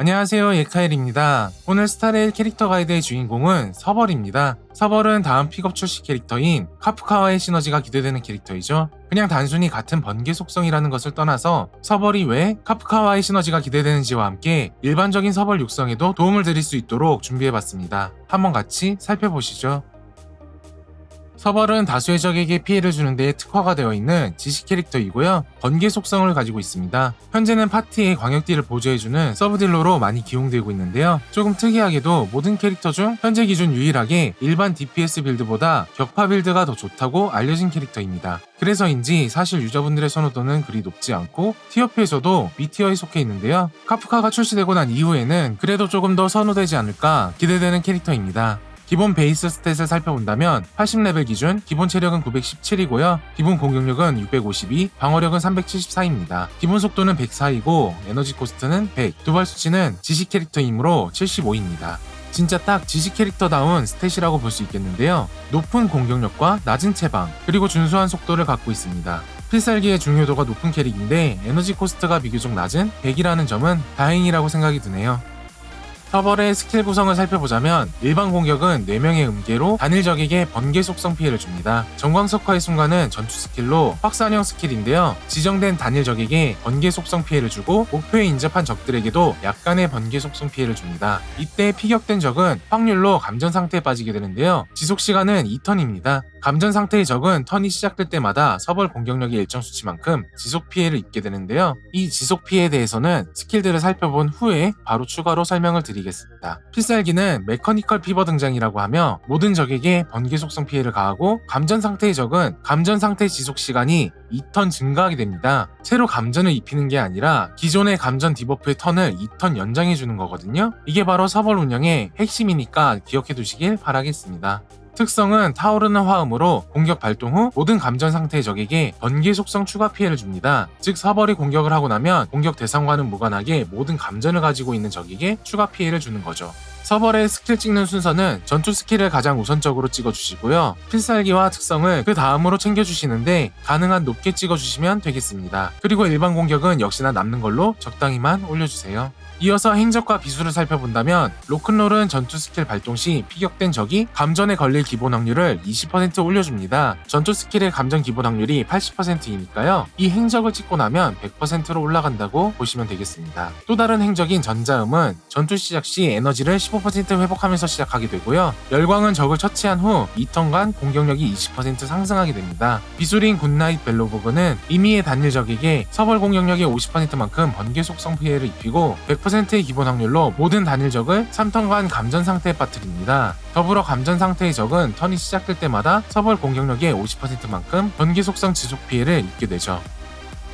안녕하세요 예카엘입니다. 오늘 스타레일 캐릭터 가이드의 주인공은 서벌입니다. 서벌은 다음 픽업 출시 캐릭터인 카프카와의 시너지가 기대되는 캐릭터이죠. 그냥 단순히 같은 번개 속성이라는 것을 떠나서 서벌이 왜 카프카와의 시너지가 기대되는지와 함께 일반적인 서벌 육성에도 도움을 드릴 수 있도록 준비해봤습니다. 한번 같이 살펴보시죠. 서벌은 다수의 적에게 피해를 주는 데 특화가 되어 있는 지식 캐릭터이고요. 번개 속성을 가지고 있습니다. 현재는 파티의 광역딜을 보조해주는 서브딜러로 많이 기용되고 있는데요. 조금 특이하게도 모든 캐릭터 중 현재 기준 유일하게 일반 DPS 빌드보다 격파 빌드가 더 좋다고 알려진 캐릭터입니다. 그래서인지 사실 유저분들의 선호도는 그리 높지 않고 티어프에서도 B티어에 속해 있는데요. 카프카가 출시되고 난 이후에는 그래도 조금 더 선호되지 않을까 기대되는 캐릭터입니다. 기본 베이스 스탯을 살펴본다면 80레벨 기준 기본 체력은 917이고요. 기본 공격력은 652, 방어력은 374입니다. 기본 속도는 104이고 에너지 코스트는 100, 두발 수치는 지식 캐릭터이므로 75입니다. 진짜 딱 지식 캐릭터다운 스탯이라고 볼 수 있겠는데요. 높은 공격력과 낮은 체방, 그리고 준수한 속도를 갖고 있습니다. 필살기의 중요도가 높은 캐릭인데 에너지 코스트가 비교적 낮은 100이라는 점은 다행이라고 생각이 드네요. 서벌의 스킬 구성을 살펴보자면 일반 공격은 4명의 음계로 단일 적에게 번개 속성 피해를 줍니다. 정광석화의 순간은 전투 스킬로 확산형 스킬인데요. 지정된 단일 적에게 번개 속성 피해를 주고 목표에 인접한 적들에게도 약간의 번개 속성 피해를 줍니다. 이때 피격된 적은 확률로 감전 상태에 빠지게 되는데요. 지속 시간은 2턴입니다. 감전 상태의 적은 턴이 시작될 때마다 서벌 공격력의 일정 수치만큼 지속 피해를 입게 되는데요. 이 지속 피해에 대해서는 스킬들을 살펴본 후에 바로 추가로 설명을 드리겠습니다. 필살기는 메커니컬 피버 등장이라고 하며 모든 적에게 번개 속성 피해를 가하고 감전 상태의 적은 감전 상태 지속 시간이 2턴 증가하게 됩니다. 새로 감전을 입히는 게 아니라 기존의 감전 디버프의 턴을 2턴 연장해 주는 거거든요. 이게 바로 서벌 운영의 핵심이니까 기억해 두시길 바라겠습니다. 특성은 타오르는 화음으로 공격 발동 후 모든 감전 상태의 적에게 번개 속성 추가 피해를 줍니다. 즉 서벌이 공격을 하고 나면 공격 대상과는 무관하게 모든 감전을 가지고 있는 적에게 추가 피해를 주는 거죠. 서벌의 스킬 찍는 순서는 전투 스킬을 가장 우선적으로 찍어주시고요. 필살기와 특성을 그 다음으로 챙겨주시는데 가능한 높게 찍어주시면 되겠습니다. 그리고 일반 공격은 역시나 남는 걸로 적당히만 올려주세요. 이어서 행적과 비수를 살펴본다면 로큰롤은 전투 스킬 발동 시 피격된 적이 감전에 걸릴 기본 확률을 20% 올려줍니다. 전투 스킬의 감전 기본 확률이 80%이니까요. 이 행적을 찍고 나면 100%로 올라간다고 보시면 되겠습니다. 또 다른 행적인 전자음은 전투 시작 시 에너지를 15% 회복하면서 시작하게 되고요. 열광은 적을 처치한 후 2턴간 공격력이 20% 상승하게 됩니다. 비수린 굿나잇 벨로보그는 이미의 단일 적에게 서벌 공격력의 50%만큼 번개 속성 피해를 입히고 100%의 기본 확률로 모든 단일 적을 3턴간 감전 상태에 빠뜨립니다. 더불어 감전 상태의 적은 턴이 시작될 때마다 서벌 공격력의 50%만큼 번개 속성 지속 피해를 입게 되죠.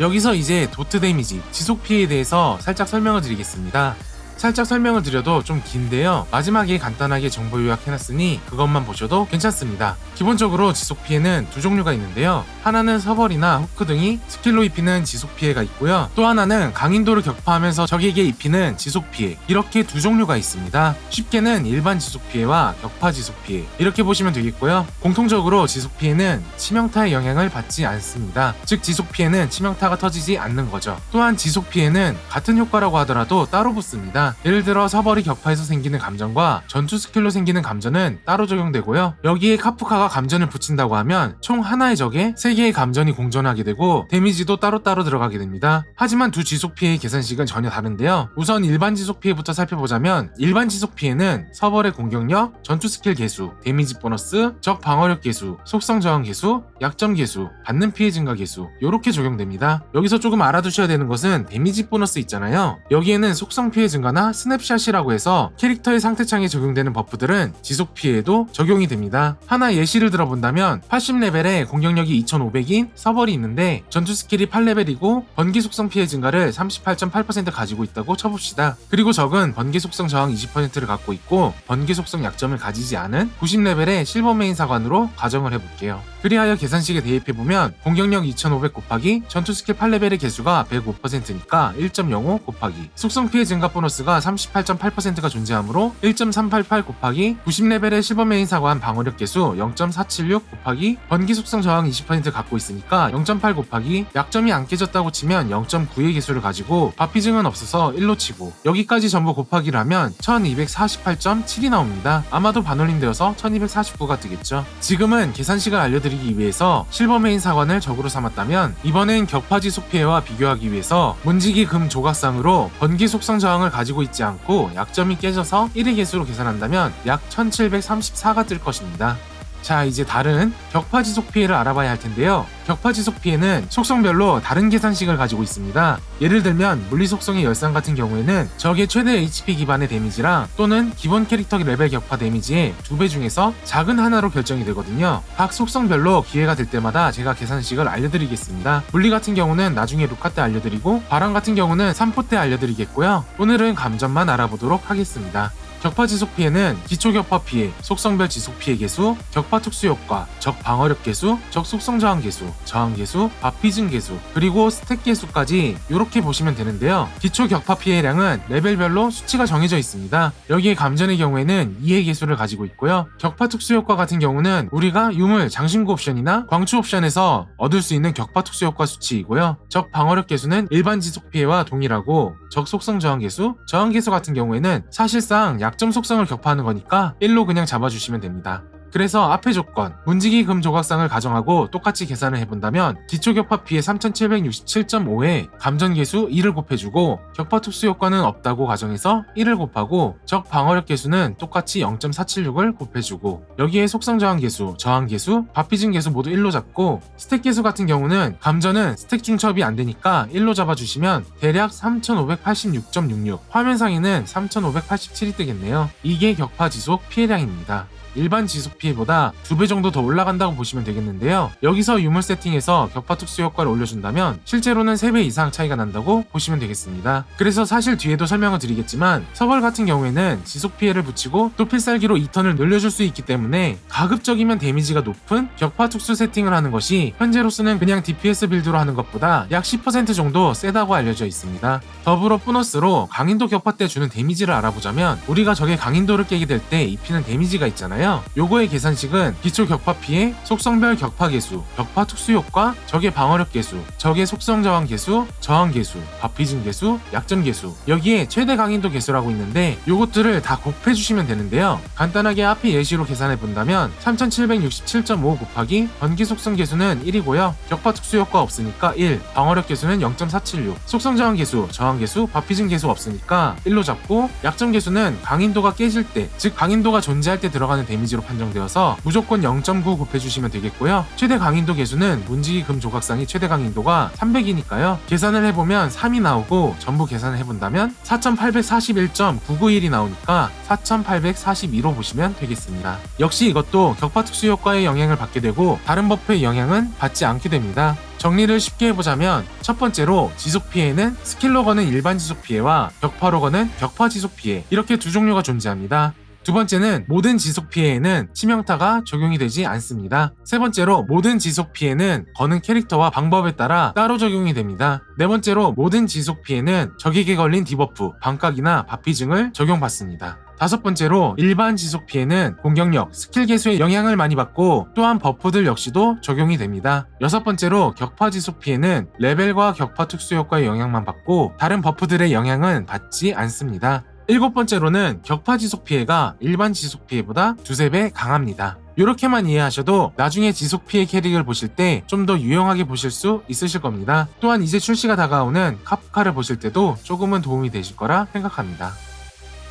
여기서 이제 도트 데미지, 지속 피해에 대해서 살짝 설명을 드리겠습니다. 살짝 설명을 드려도 좀 긴데요. 마지막에 간단하게 정보 요약해놨으니 그것만 보셔도 괜찮습니다. 기본적으로 지속 피해는 두 종류가 있는데요. 하나는 서벌이나 후크 등이 스킬로 입히는 지속 피해가 있고요. 또 하나는 강인도를 격파하면서 적에게 입히는 지속 피해. 이렇게 두 종류가 있습니다. 쉽게는 일반 지속 피해와 격파 지속 피해. 이렇게 보시면 되겠고요. 공통적으로 지속 피해는 치명타의 영향을 받지 않습니다. 즉 지속 피해는 치명타가 터지지 않는 거죠. 또한 지속 피해는 같은 효과라고 하더라도 따로 붙습니다. 예를 들어 서벌이 격파해서 생기는 감전과 전투 스킬로 생기는 감전은 따로 적용되고요. 여기에 카프카가 감전을 붙인다고 하면 총 하나의 적에 3개의 감전이 공존하게 되고 데미지도 따로따로 들어가게 됩니다. 하지만 두 지속 피해의 계산식은 전혀 다른데요. 우선 일반 지속 피해부터 살펴보자면 일반 지속 피해는 서벌의 공격력, 전투 스킬 개수, 데미지 보너스, 적 방어력 개수, 속성 저항 개수, 약점 개수, 받는 피해 증가 개수 이렇게 적용됩니다. 여기서 조금 알아두셔야 되는 것은 데미지 보너스 있잖아요. 여기에는 속성 피해 증가 나 스냅샷이라고 해서 캐릭터의 상태창에 적용되는 버프들은 지속 피해에도 적용이 됩니다. 하나 예시를 들어본다면 80레벨에 공격력이 2500인 서벌이 있는데 전투 스킬이 8레벨이고 번개 속성 피해 증가를 38.8% 가지고 있다고 쳐봅시다. 그리고 적은 번개 속성 저항 20%를 갖고 있고 번개 속성 약점을 가지지 않은 90레벨의 실버 메인 사관으로 가정을 해볼게요. 그리하여 계산식에 대입해보면 공격력 2500 곱하기 전투 스킬 8레벨의 개수가 105%니까 1.05 곱하기 속성 피해 증가 보너스가 개수가 38.8%가 존재하므로 1.388 곱하기 90레벨의 실버 메인 사관 방어력 개수 0.476 곱하기 번기 속성 저항 20% 갖고 있으니까 0.8 곱하기 약점이 안 깨졌다고 치면 0.9의 개수를 가지고 바피증은 없어서 1로 치고 여기까지 전부 곱하기를 하면 1248.7이 나옵니다. 아마도 반올림되어서 1249가 뜨겠죠. 지금은 계산식을 알려드리기 위해서 실버 메인 사관을 적으로 삼았다면 이번엔 격파지 속피해와 비교하기 위해서 문지기 금 조각상으로 번기 속성 저항을 가지고 있지 않고 약점이 깨져서 1의 개수로 계산한다면 약 1734가 뜰 것입니다. 자, 이제 다른 격파 지속 피해를 알아봐야 할 텐데요. 격파 지속 피해는 속성별로 다른 계산식을 가지고 있습니다. 예를 들면 물리 속성의 열상 같은 경우에는 적의 최대 HP 기반의 데미지랑 또는 기본 캐릭터 레벨 격파 데미지의 두배 중에서 작은 하나로 결정이 되거든요. 각 속성별로 기회가 될 때마다 제가 계산식을 알려드리겠습니다. 물리 같은 경우는 나중에 루카 때 알려드리고 바람 같은 경우는 3포 때 알려드리겠고요. 오늘은 감전만 알아보도록 하겠습니다. 격파 지속 피해는 기초 격파 피해, 속성별 지속 피해 개수, 격파 특수 효과, 적 방어력 개수, 적 속성 저항 개수, 저항 개수, 바피즌 개수, 그리고 스택 개수까지 이렇게 보시면 되는데요. 기초 격파 피해량은 레벨별로 수치가 정해져 있습니다. 여기에 감전의 경우에는 2의 개수를 가지고 있고요. 격파 특수 효과 같은 경우는 우리가 유물, 장신구 옵션이나 광추 옵션에서 얻을 수 있는 격파 특수 효과 수치이고요. 적 방어력 개수는 일반 지속 피해와 동일하고 적 속성 저항 개수, 저항 개수 같은 경우에는 사실상 약점 속성을 격파하는 거니까 1로 그냥 잡아주시면 됩니다. 그래서 앞의 조건, 문지기 금 조각상을 가정하고 똑같이 계산을 해본다면 기초 격파 피해 3767.5에 감전 개수 2를 곱해주고 격파 특수 효과는 없다고 가정해서 1을 곱하고 적 방어력 개수는 똑같이 0.476을 곱해주고 여기에 속성 저항 개수, 저항 개수, 바피진 개수 모두 1로 잡고 스택 개수 같은 경우는 감전은 스택 중첩이 안 되니까 1로 잡아주시면 대략 3586.66 화면상에는 3587이 뜨겠네요. 이게 격파 지속 피해량입니다. 일반 지속 피해보다 두배 정도 더 올라간다고 보시면 되겠는데요. 여기서 유물 세팅에서 격파 특수 효과를 올려준다면 실제로는 3배 이상 차이가 난다고 보시면 되겠습니다. 그래서 사실 뒤에도 설명을 드리겠지만 서벌 같은 경우에는 지속 피해를 붙이고 또 필살기로 2턴을 늘려줄 수 있기 때문에 가급적이면 데미지가 높은 격파 특수 세팅을 하는 것이 현재로서는 그냥 DPS 빌드로 하는 것보다 약 10% 정도 세다고 알려져 있습니다. 더불어 보너스로 강인도 격파 때 주는 데미지를 알아보자면 우리가 적의 강인도를 깨게 될 때 입히는 데미지가 있잖아요. 요거의 계산식은 기초 격파 피해, 속성별 격파 개수, 격파 특수 효과, 적의 방어력 개수, 적의 속성 저항 개수, 저항 개수, 바피진 개수, 약점 개수 여기에 최대 강인도 개수라고 있는데 요것들을 다 곱해 주시면 되는데요. 간단하게 앞에 예시로 계산해 본다면 3767.5 곱하기 번기 속성 개수는 1이고요. 격파 특수 효과 없으니까 1, 방어력 개수는 0.476, 속성 저항 개수, 저항 개수, 바피진 개수 없으니까 1로 잡고 약점 개수는 강인도가 깨질 때, 즉 강인도가 존재할 때 들어가는 데미지로 판정되어서 무조건 0.9 곱해주시면 되겠고요. 최대 강인도 개수는 문지기 금 조각상이 최대 강인도가 300이니까요. 계산을 해보면 3이 나오고 전부 계산을 해본다면 4841.991이 나오니까 4842로 보시면 되겠습니다. 역시 이것도 격파 특수 효과의 영향을 받게 되고 다른 버프의 영향은 받지 않게 됩니다. 정리를 쉽게 해보자면 첫 번째로 지속 피해는 스킬로 거는 일반 지속 피해와 격파로 거는 격파 지속 피해 이렇게 두 종류가 존재합니다. 두 번째는 모든 지속 피해에는 치명타가 적용이 되지 않습니다. 세 번째로 모든 지속 피해는 거는 캐릭터와 방법에 따라 따로 적용이 됩니다. 네 번째로 모든 지속 피해는 적에게 걸린 디버프, 반각이나 바피증을 적용받습니다. 다섯 번째로 일반 지속 피해는 공격력, 스킬 개수의 영향을 많이 받고 또한 버프들 역시도 적용이 됩니다. 여섯 번째로 격파 지속 피해는 레벨과 격파 특수 효과의 영향만 받고 다른 버프들의 영향은 받지 않습니다. 일곱 번째로는 격파 지속 피해가 일반 지속 피해보다 두세 배 강합니다. 이렇게만 이해하셔도 나중에 지속 피해 캐릭을 보실 때 좀 더 유용하게 보실 수 있으실 겁니다. 또한 이제 출시가 다가오는 카프카를 보실 때도 조금은 도움이 되실 거라 생각합니다.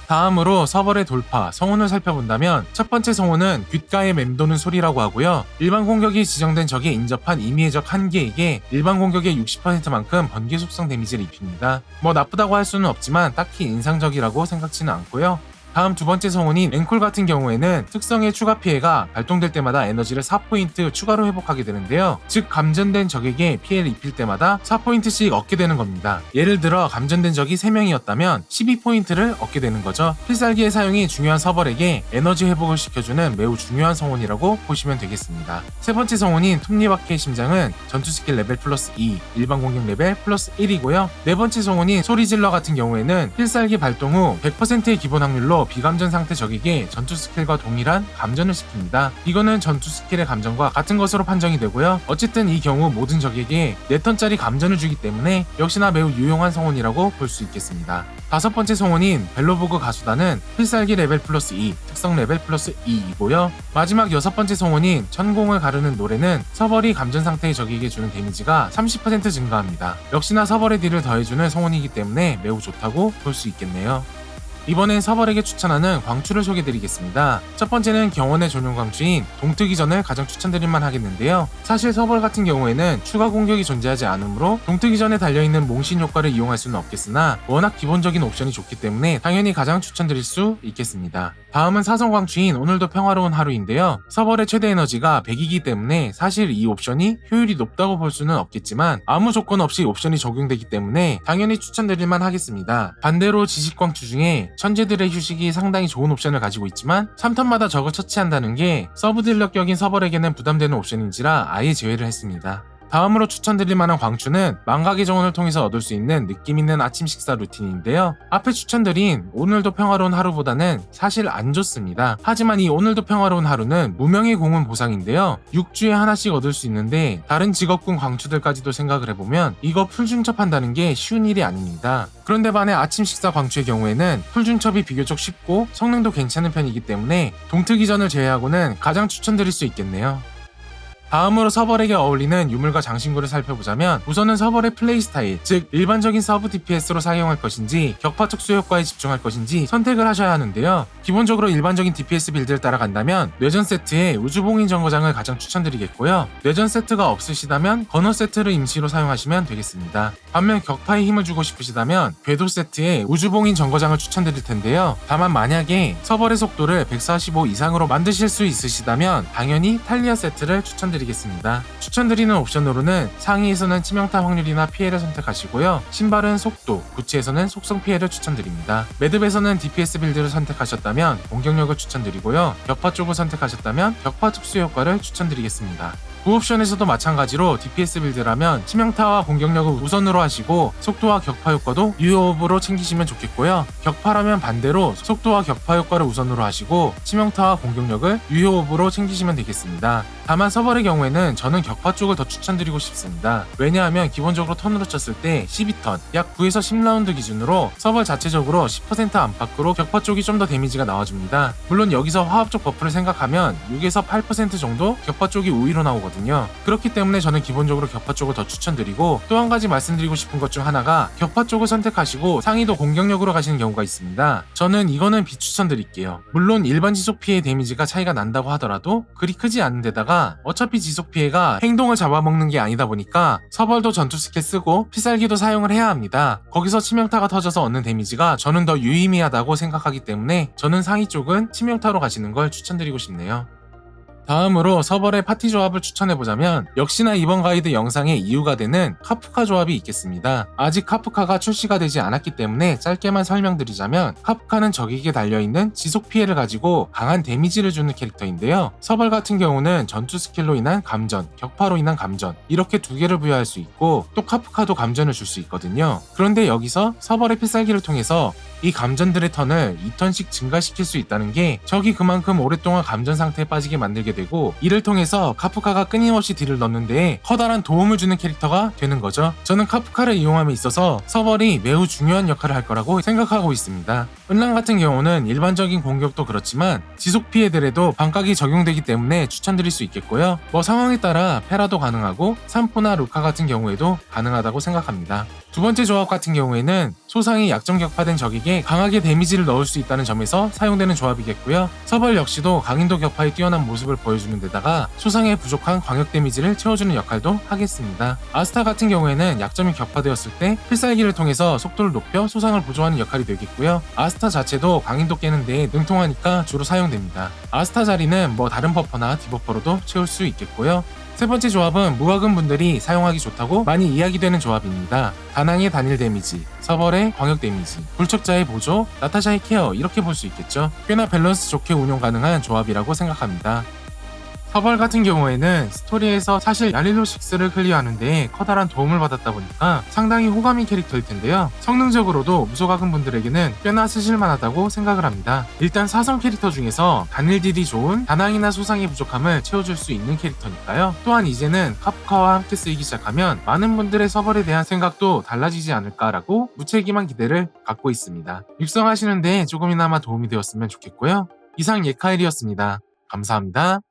다음으로 서버의 돌파, 성운을 살펴본다면 첫 번째 성운은 귓가에 맴도는 소리라고 하고요. 일반 공격이 지정된 적에 인접한 임의의 적 한 개에게 일반 공격의 60%만큼 번개 속성 데미지를 입힙니다. 뭐 나쁘다고 할 수는 없지만 딱히 인상적이라고 생각지는 않고요. 다음 두 번째 성운인 앵콜 같은 경우에는 특성의 추가 피해가 발동될 때마다 에너지를 4포인트 추가로 회복하게 되는데요. 즉 감전된 적에게 피해를 입힐 때마다 4포인트씩 얻게 되는 겁니다. 예를 들어 감전된 적이 3명이었다면 12포인트를 얻게 되는 거죠. 필살기의 사용이 중요한 서벌에게 에너지 회복을 시켜주는 매우 중요한 성운이라고 보시면 되겠습니다. 세 번째 성운인 톱니바퀴의 심장은 전투 스킬 레벨 플러스 2, 일반 공격 레벨 플러스 1이고요. 네 번째 성운인 소리질러 같은 경우에는 필살기 발동 후 100%의 기본 확률로 비감전 상태 적에게 전투 스킬과 동일한 감전을 시킵니다. 이거는 전투 스킬의 감전과 같은 것으로 판정이 되고요. 어쨌든 이 경우 모든 적에게 4턴짜리 감전을 주기 때문에 역시나 매우 유용한 성운이라고 볼 수 있겠습니다. 다섯 번째 성운인 벨로보그 가수단은 필살기 레벨 플러스 2, 특성 레벨 플러스 2이고요. 마지막 여섯 번째 성운인 천공을 가르는 노래는 서벌이 감전 상태의 적에게 주는 데미지가 30% 증가합니다. 역시나 서벌의 딜을 더해주는 성운이기 때문에 매우 좋다고 볼 수 있겠네요. 이번엔 서벌에게 추천하는 광추를 소개드리겠습니다. 첫 번째는 경원의 전용 광추인 동특이전을 가장 추천드릴만 하겠는데요. 사실 서벌 같은 경우에는 추가 공격이 존재하지 않으므로 동특이전에 달려있는 몽신 효과를 이용할 수는 없겠으나 워낙 기본적인 옵션이 좋기 때문에 당연히 가장 추천드릴 수 있겠습니다. 다음은 사성 광추인 오늘도 평화로운 하루인데요. 서벌의 최대 에너지가 100이기 때문에 사실 이 옵션이 효율이 높다고 볼 수는 없겠지만 아무 조건 없이 옵션이 적용되기 때문에 당연히 추천드릴만 하겠습니다. 반대로 지식광추 중에 천재들의 휴식이 상당히 좋은 옵션을 가지고 있지만 3턴마다 적을 처치한다는 게 서브 딜력격인 서벌에게는 부담되는 옵션인지라 아예 제외를 했습니다. 다음으로 추천드릴 만한 광추는 망각의 정원을 통해서 얻을 수 있는 느낌 있는 아침 식사 루틴인데요. 앞에 추천드린 오늘도 평화로운 하루보다는 사실 안 좋습니다. 하지만 이 오늘도 평화로운 하루는 무명의 공은 보상인데요. 6주에 하나씩 얻을 수 있는데 다른 직업군 광추들까지도 생각을 해보면 이거 풀중첩한다는 게 쉬운 일이 아닙니다. 그런데 반해 아침 식사 광추의 경우에는 풀중첩이 비교적 쉽고 성능도 괜찮은 편이기 때문에 동특이전을 제외하고는 가장 추천드릴 수 있겠네요. 다음으로 서벌에게 어울리는 유물과 장신구를 살펴보자면 우선은 서벌의 플레이 스타일, 즉 일반적인 서브 DPS로 사용할 것인지 격파 특수 효과에 집중할 것인지 선택을 하셔야 하는데요. 기본적으로 일반적인 DPS 빌드를 따라간다면 뇌전 세트에 우주봉인 정거장을 가장 추천드리겠고요. 뇌전 세트가 없으시다면 건어 세트를 임시로 사용하시면 되겠습니다. 반면 격파에 힘을 주고 싶으시다면 궤도 세트에 우주봉인 정거장을 추천드릴 텐데요. 다만 만약에 서벌의 속도를 145 이상으로 만드실 수 있으시다면 당연히 탈리아 세트를 추천드 리겠습니다. 추천드리는 옵션으로는 상위에서는 치명타 확률이나 피해를 선택하시고요. 신발은 속도, 구치에서는 속성 피해를 추천드립니다. 매듭에서는 DPS 빌드를 선택하셨다면 공격력을 추천드리고요. 격파 쪽을 선택하셨다면 격파 특수 효과를 추천드리겠습니다. 구옵션에서도 마찬가지로 DPS 빌드라면 치명타와 공격력을 우선으로 하시고 속도와 격파 효과도 유효업으로 챙기시면 좋겠고요. 격파라면 반대로 속도와 격파 효과를 우선으로 하시고 치명타와 공격력을 유효업으로 챙기시면 되겠습니다. 다만 서벌의 경우에는 저는 격파 쪽을 더 추천드리고 싶습니다. 왜냐하면 기본적으로 턴으로 쳤을 때 12턴, 약 9에서 10라운드 기준으로 서벌 자체적으로 10% 안팎으로 격파 쪽이 좀 더 데미지가 나와줍니다. 물론 여기서 화합적 버프를 생각하면 6에서 8% 정도 격파 쪽이 우위로 나오거든요. 그렇기 때문에 저는 기본적으로 격파 쪽을 더 추천드리고 또 한 가지 말씀드리고 싶은 것 중 하나가 격파 쪽을 선택하시고 상위도 공격력으로 가시는 경우가 있습니다. 저는 이거는 비추천드릴게요. 물론 일반 지속 피해 데미지가 차이가 난다고 하더라도 그리 크지 않은 데다가 어차피 지속 피해가 행동을 잡아먹는 게 아니다 보니까 서벌도 전투 스킬 쓰고 피살기도 사용을 해야 합니다. 거기서 치명타가 터져서 얻는 데미지가 저는 더 유의미하다고 생각하기 때문에 저는 상위 쪽은 치명타로 가시는 걸 추천드리고 싶네요. 다음으로 서벌의 파티 조합을 추천해보자면 역시나 이번 가이드 영상의 이유가 되는 카프카 조합이 있겠습니다. 아직 카프카가 출시가 되지 않았기 때문에 짧게만 설명드리자면 카프카는 적에게 달려있는 지속 피해를 가지고 강한 데미지를 주는 캐릭터인데요. 서벌 같은 경우는 전투 스킬로 인한 감전, 격파로 인한 감전 이렇게 두 개를 부여할 수 있고 또 카프카도 감전을 줄 수 있거든요. 그런데 여기서 서벌의 필살기를 통해서 이 감전들의 턴을 2턴씩 증가시킬 수 있다는 게 적이 그만큼 오랫동안 감전 상태에 빠지게 만들게 되고 이를 통해서 카프카가 끊임없이 딜을 넣는데 커다란 도움을 주는 캐릭터가 되는 거죠. 저는 카프카를 이용함에 있어서 서벌이 매우 중요한 역할을 할 거라고 생각하고 있습니다. 은랑 같은 경우는 일반적인 공격도 그렇지만 지속 피해들에도 반각이 적용되기 때문에 추천드릴 수 있겠고요. 뭐 상황에 따라 페라도 가능하고 산포나 루카 같은 경우에도 가능하다고 생각합니다. 두 번째 조합 같은 경우에는 소상이 약점 격파된 적에게 강하게 데미지를 넣을 수 있다는 점에서 사용되는 조합이겠고요. 서벌 역시도 강인도 격파의 뛰어난 모습을 보여주는 데다가 소상에 부족한 광역 데미지를 채워주는 역할도 하겠습니다. 아스타 같은 경우에는 약점이 격파되었을 때 필살기를 통해서 속도를 높여 소상을 보조하는 역할이 되겠고요. 아스타 자체도 강인도 깨는 데 능통하니까 주로 사용됩니다. 아스타 자리는 뭐 다른 버퍼나 디버퍼로도 채울 수 있겠고요. 세 번째 조합은 무과금 분들이 사용하기 좋다고 많이 이야기되는 조합입니다. 다낭의 단일 데미지, 서벌의 광역 데미지, 불척자의 보조, 나타샤의 케어 이렇게 볼 수 있겠죠. 꽤나 밸런스 좋게 운용 가능한 조합이라고 생각합니다. 서벌 같은 경우에는 스토리에서 사실 야릴로 6를 클리어하는데 커다란 도움을 받았다 보니까 상당히 호감인 캐릭터일 텐데요. 성능적으로도 무소가금 분들에게는 꽤나 쓰실만하다고 생각을 합니다. 일단 사성 캐릭터 중에서 단일 딜이 좋은 다낭이나 소상의 부족함을 채워줄 수 있는 캐릭터니까요. 또한 이제는 카프카와 함께 쓰이기 시작하면 많은 분들의 서벌에 대한 생각도 달라지지 않을까라고 무책임한 기대를 갖고 있습니다. 육성하시는데 조금이나마 도움이 되었으면 좋겠고요. 이상 예카일이었습니다. 감사합니다.